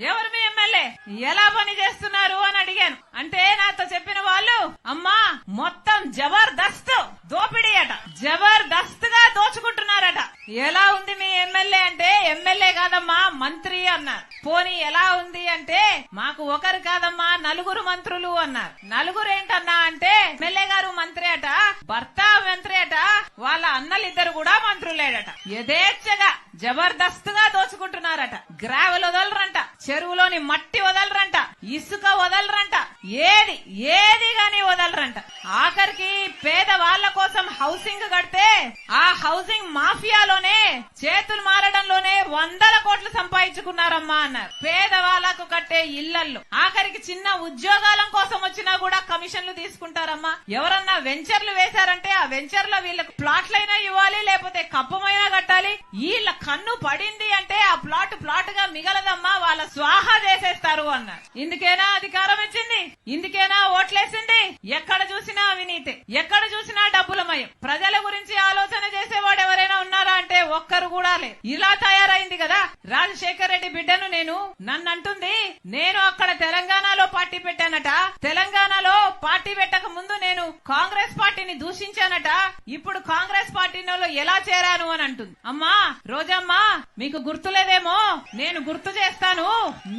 ఎవరు మీ ఎమ్మెల్యే? ఎలా పని చేస్తున్నారు అని అడిగాను. అంటే నాతో చెప్పిన వాళ్ళు అమ్మా మొత్తం జబర్దస్త్ దోపిడీ అట. జబర్దస్త్గా దోచుకుంటున్నారట. ఎలా ఉంది మీ ఎమ్మెల్యే అంటే ఎమ్మెల్యే కాదమ్మా మంత్రి అన్నారు. పోనీ ఎలా ఉంది అంటే మాకు ఒకరు కాదమ్మా నలుగురు మంత్రులు అన్నారు. నలుగురు ఏంటన్నా అంటే ఎమ్మెల్యే గారు మంత్రి అట భర్త మంత్రి అట వాళ్ళ అన్నలిద్దరు కూడా మంత్రులేడట. యథేచ్ఛగా జబర్దస్త్గా దోచుకుంటున్నారట. గ్రావెల్ వదలరంట. చెరువులోని మట్టి వదలరంట ఇసుక వదలరంట. ఏది ఏది గాని వదలరంట. ఆఖరికి పేద వాళ్ళ కోసం హౌసింగ్ కడితే ఆ హౌసింగ్ మాఫియాలోనే చేతులు మారడంలోనే వందల కోట్లు సంపాదించుకున్నారమ్మా అన్నారు. పేద వాళ్ళకు కట్టే ఇళ్ళల్లో. ఆఖరికి చిన్న ఉద్యోగాల కోసం వచ్చినా కూడా కమిషన్లు తీసుకుంటారమ్మా. ఎవరన్నా వెంచర్లు వేశారంటే ఆ వెంచర్లో వీళ్ళకి ప్లాట్లైనా ఇవ్వాలి లేకపోతే కప్పమైనా కట్టాలి. వీళ్ళ కన్ను పడింది అంటే ఆ ప్లాట్ ప్లాట్గా మిగలదమ్మా వాళ్ళ స్వాహా చేసేస్తారు అన్నారు. ఇందుకేనా అధికారం ఇచ్చింది? ఇందుకేనా ఓట్లేసింది? ఎక్కడ చూసినా అవినీతి. ఎక్కడ చూసినా డబ్బులమయం ప్రజల గురించి ఆలోచన చేసేవాడు ఎవరైనా ఉన్నారా అంటే ఒక్కరు కూడా లేదు ఇలా తయారైంది కదా. రాజశేఖర్ రెడ్డి బిడ్డను నేను నన్ను అంటుంది నేను అక్కడ తెలంగాణలో పార్టీ పెట్టానట. తెలంగాణలో పార్టీ పెట్టక ముందు నేను కాంగ్రెస్ పార్టీని దూషించానట. ఇప్పుడు కాంగ్రెస్ పార్టీలో ఎలా చేరాను అని అంటుంది. అమ్మా రోజమ్మా మీకు గుర్తులేదేమో? నేను గుర్తు చేస్తాను.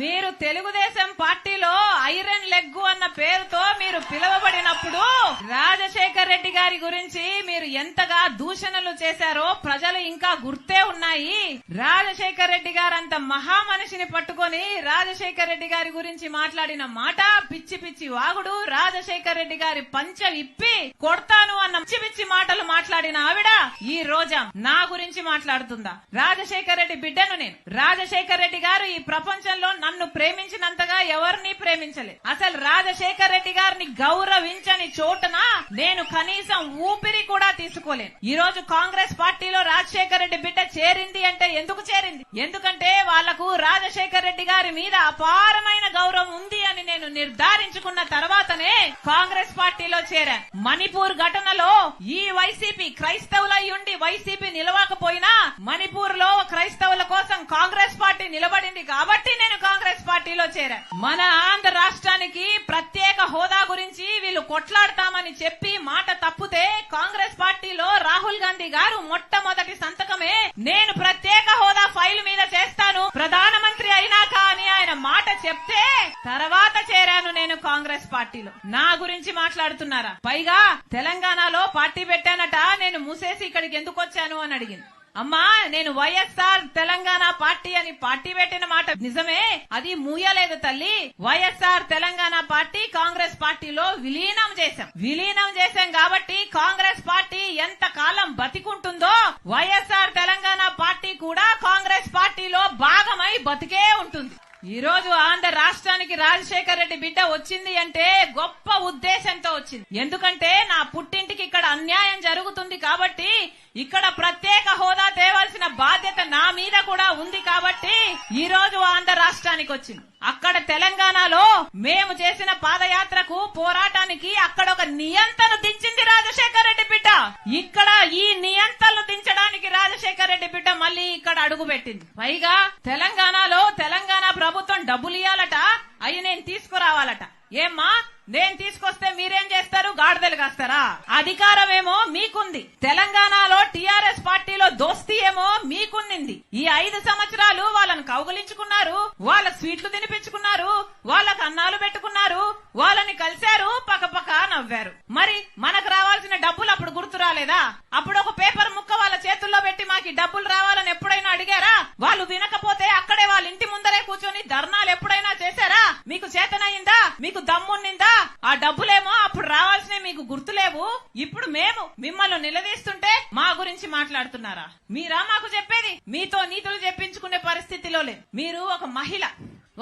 మీరు తెలుగుదేశం పార్టీలో ఐరన్ లెగ్గు అన్న పేరుతో మీరు పిలువబడినప్పుడు రాజశేఖర్ రెడ్డి గారి గురించి మీరు ఎంతగా దూషణలు చేశారో ప్రజలు ఇంకా గుర్తే ఉన్నాయి. రాజశేఖర్ రెడ్డి గారు అంత మహా మనిషిని పట్టుకొని రాజశేఖర్ రెడ్డి గారి గురించి మాట్లాడిన మాట పిచ్చి పిచ్చి వాగుడు రాజశేఖర్ రెడ్డి గారి పంచ విప్పి కొడతాను అన్న పిచ్చి పిచ్చి మాటలు మాట్లాడిన ఆవిడ ఈ రోజా నా గురించి మాట్లాడుతుందా? రాజశేఖర్ రెడ్డి బిడ్డను నేను. రాజశేఖర్ రెడ్డి గారు ఈ ప్రపంచంలో నన్ను ప్రేమించినంతగా ఎవరిని ప్రేమించలేదు అసలు రాజశేఖర్ రెడ్డి గారిని గౌరవించని చోటున నేను కనీసం ఊపిరి కూడా తీసుకోలేను. ఈ రోజు కాంగ్రెస్ పార్టీలో రాజశేఖర రెడ్డి బిడ్డ చేరింది అంటే ఎందుకు చేరింది? ఎందుకంటే వాళ్ళకు రాజశేఖర రెడ్డి గారి మీద అపారమైన గౌరవం ఉంది అని నేను నిర్ధారించుకున్న తర్వాతనే కాంగ్రెస్ పార్టీలో చేరాను మణిపూర్ ఘటనలో ఈ వైసీపీ క్రైస్తవులై ఉండి వైసీపీ నిలవకపోయినా మణిపూర్లో క్రైస్తవుల కోసం కాంగ్రెస్ పార్టీ నిలబడింది కాబట్టి నేను కాంగ్రెస్ పార్టీలో చేరాను మన ఆంధ్ర రాష్ట్రానికి ప్రత్యేక హోదా గురించి వీళ్ళు కొట్లాడతామని చెప్పి మాట తప్పితే కాంగ్రెస్ పార్టీలో రాహుల్ గాంధీ గారు మొట్టమొదటి సంతకమే నేను ప్రత్యేక హోదా ఫైల్ మీద చేస్తాను ప్రధానమంత్రి అయినాక అని ఆయన మాట చెప్తే తర్వాత చేరాను నేను కాంగ్రెస్ పార్టీలో. నా గురించి మాట్లాడుతున్నారా? పైగా తెలంగాణలో పార్టీ పెట్టానట నేను మూసేసి ఇక్కడికి ఎందుకు వచ్చాను అని అడిగింది. అమ్మా నేను వైఎస్ఆర్ తెలంగాణ పార్టీ అని పార్టీ పెట్టిన మాట. నిజమే అది మూయలేదు తల్లి. వైఎస్ఆర్ తెలంగాణ పార్టీ కాంగ్రెస్ పార్టీలో విలీనం చేశాం. విలీనం చేశాం కాబట్టి కాంగ్రెస్ పార్టీ ఎంత కాలం బతికుంటుందో వైఎస్ఆర్ తెలంగాణ పార్టీ కూడా కాంగ్రెస్ పార్టీలో భాగమై బతికే ఉంటుంది. ఈ రోజు ఆంధ్ర రాష్ట్రానికి రాజశేఖర్ రెడ్డి బిడ్డ వచ్చింది అంటే గొప్ప ఉద్దేశంతో వచ్చింది. ఎందుకంటే నా పుట్టింటికి ఇక్కడ అన్యాయం జరుగుతుంది కాబట్టి ఇక్కడ ప్రత్యేక హోదా తేవాల్సిన బాధ్యత నా మీద కూడా ఉంది కాబట్టి ఈ రోజు ఆంధ్ర రాష్ట్రానికి వచ్చింది. అక్కడ తెలంగాణలో మేము చేసిన పాదయాత్రకు పోరాటానికి అక్కడ ఒక నియంతను దించింది రాజశేఖర రెడ్డి బిడ్డ. ఇక్కడ ఈ నియంతలను దించడానికి రాజశేఖర రెడ్డి బిడ్డ మళ్ళీ ఇక్కడ అడుగు పెట్టింది. పైగా తెలంగాణలో తెలంగాణ ప్రభుత్వం డబ్బులు ఇయ్యాలట అవి నేను తీసుకురావాలట. ఏమ్మా నేను తీసుకొస్తే మీరేం చేస్తారు? గాడిదలు కాస్తారా? అధికారం ఏమో మీకుంది. తెలంగాణలో టిఆర్ఎస్ పార్టీలో దోస్తీ ఏమో మీకుంది ఈ ఐదు సంవత్సరాలు వాళ్ళని కౌగులించుకున్నారు వాళ్ళ స్వీట్లు తినిపించుకున్నారు వాళ్ళకు అన్నాలు పెట్టుకున్నారు వాళ్ళని కలిశారు పక్కపక్క నవ్వారు. మరి మనకు రావాల్సిన డబ్బులు అప్పుడు గుర్తు రాలేదా? అప్పుడు ఒక పేపర్ ముక్క వాళ్ళ చేతుల్లో పెట్టి మాకు డబ్బులు రావాలని ఎప్పుడైనా అడిగారా? వాళ్ళు వినక అక్కడే వాళ్ళ ఇంటి ముందరే కూర్చొని ధర్నాలు ఎప్పుడైనా చేశారా మీకు చేతనయిందా మీకు దమ్మునిందా ఆ డబ్బులేమో అప్పుడు రావాల్సినవి మీకు గుర్తులేవు? ఇప్పుడు మేము మిమ్మల్ని నిలదీస్తుంటే మా గురించి మాట్లాడుతున్నారా? మీరా మాకు చెప్పేది? మీతో నీతులు చెప్పించుకునే పరిస్థితిలో లేదు మీరు ఒక మహిళ.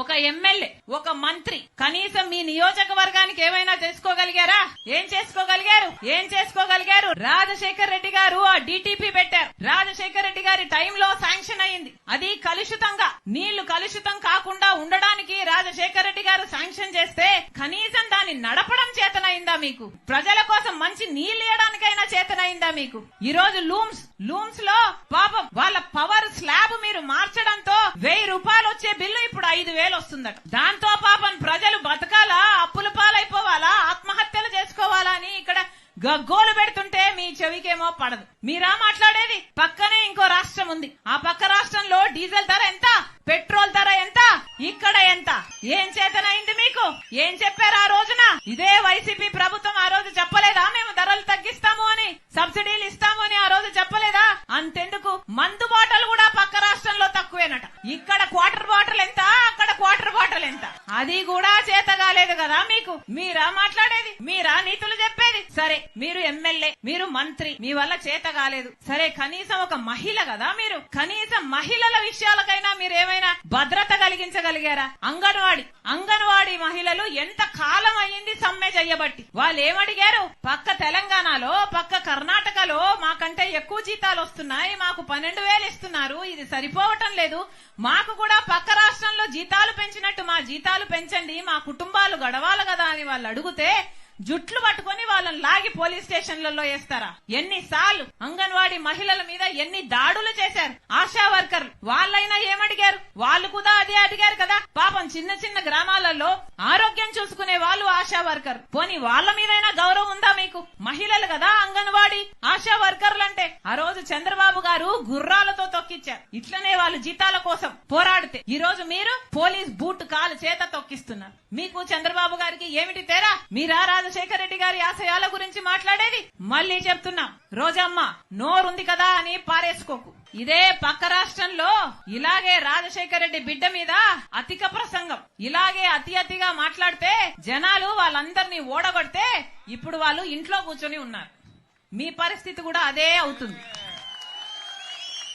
ఒక ఎమ్మెల్యే ఒక మంత్రి కనీసం మీ నియోజకవర్గానికి ఏమైనా చేసుకోగలిగారా ఏం చేసుకోగలిగారు? ఏం చేసుకోగలిగారు? రాజశేఖర్ రెడ్డి గారు ఆ డిటిపి పెట్టారు. రాజశేఖర్ రెడ్డి గారి టైంలో శాంక్షన్ అయింది. అది కలుషితంగా నీళ్ళు కలుషితం కాకుండా ఉండడానికి రాజశేఖర్ రెడ్డి గారు శాంక్షన్ చేస్తే కనీసం దాన్ని నడపడం చేతనైందా మీకు? ప్రజల కోసం మంచి నీళ్ళు ఇవ్వడానికైనా చేతనైందా మీకు? ఈ రోజు లూమ్స్ లూమ్స్లో పాపం వాళ్ళ పవర్ స్లాబ్ మీరు మార్చడంతో వెయ్యి రూపాయలు ఐదు వేలు వస్తుందట. దాంతో పాపం ప్రజలు బతకాలా? అప్పుల పాలైపోవాలా? ఆత్మహత్యలు చేసుకోవాలా అని ఇక్కడ గగ్గోలు పెడుతుంటే మీ చెవికేమో పడదు. మీరా మాట్లాడేది? పక్కనే ఇంకో రాష్ట్రం ఉంది. ఆ పక్క రాష్ట్రంలో డీజిల్ ధర ఎంత పెట్రోల్ ధర ఎంత ఇక్కడ ఎంత ఏం చేతనైంది మీకు ఏం చెప్పారు ఆ రోజున ఇదే వైసీపీ ప్రభుత్వం ఆ రోజు చెప్పలేదా మేము ధరలు తగ్గిస్తాము అని సబ్సిడీలు ఇస్తాము అని ఆ రోజు చెప్పలేదా అంతెందుకు మందు బాటలు కూడా పక్క రాష్ట్రంలో తక్కువేనట ఇక్కడ క్వార్టర్ బాటిల్ ఎంత అక్కడ క్వార్టర్ బాటిల్ ఎంత అది కూడా చేత కాలేదు కదా మీకు మీరా మాట్లాడేది మీరా నీతులు చెప్పేది సరే మీరు ఎమ్మెల్యే మీరు మంత్రి. మీ వల్ల చేత కాలేదు. సరే కనీసం ఒక మహిళ కదా మీరు? కనీసం మహిళల విషయాలకైనా మీరు ఏమైనా భద్రత కలిగించగలిగారా? అంగన్వాడి అంగన్వాడి మహిళలు ఎంత కాలం అయ్యింది సమ్మె చెయ్యబట్టి వాళ్ళు ఏమడిగారు పక్క తెలంగాణలో పక్క కర్ణాటకలో మాకంటే ఎక్కువ జీతాలు వస్తున్నాయి మాకు పన్నెండు వేలు ఇస్తున్నారు ఇది సరిపోవటం లేదు. మాకు కూడా పక్క రాష్ట్రంలో జీతాలు పెంచినట్టు మా జీతాలు పెంచండి మా కుటుంబాలు గడవాలి కదా అని వాళ్ళు అడిగితే జుట్లు పట్టుకొని వాళ్ళని లాగి పోలీస్ స్టేషన్లలో వేస్తారా? ఎన్నిసార్లు అంగన్వాడీ మహిళల మీద ఎన్ని దాడులు చేశారు? ఆశా వర్కర్లు వాళ్ళైనా ఏమడిగారు? వాళ్ళు కూడా అదే అడిగారు కదా. పాపం చిన్న చిన్న గ్రామాలలో ఆరోగ్యం చూసుకునే వాళ్ళు ఆశా వర్కర్ పోనీ వాళ్ళ మీదైనా గౌరవం ఉందా మీకు? మహిళలు కదా అంగన్వాడీ. ఆశా వర్కర్లు అంటే ఆ రోజు చంద్రబాబు గారు గుర్రాలతో తొక్కిచ్చారు. ఇట్లనే వాళ్ళు జీతాల కోసం పోరాడితే. ఈ రోజు మీరు పోలీస్ బూట్ కాలు చేత తొక్కిస్తున్నారు. మీకు చంద్రబాబు గారికి ఏమిటి తేడా? మీరా రాజశేఖర రెడ్డి గారి ఆశయాల గురించి మాట్లాడేది? మళ్ళీ చెప్తున్నాం. రోజమ్మ నోరుంది కదా అని పారేసుకోకు. ఇదే పక్క రాష్ట్రంలో ఇలాగే రాజశేఖర రెడ్డి బిడ్డ మీద అతిక ప్రసంగం. ఇలాగే అతి అతిగా మాట్లాడితే జనాలు వాళ్ళందరినీ ఓడగొడితే ఇప్పుడు వాళ్ళు ఇంట్లో కూర్చొని ఉన్నారు. మీ పరిస్థితి కూడా అదే అవుతుంది.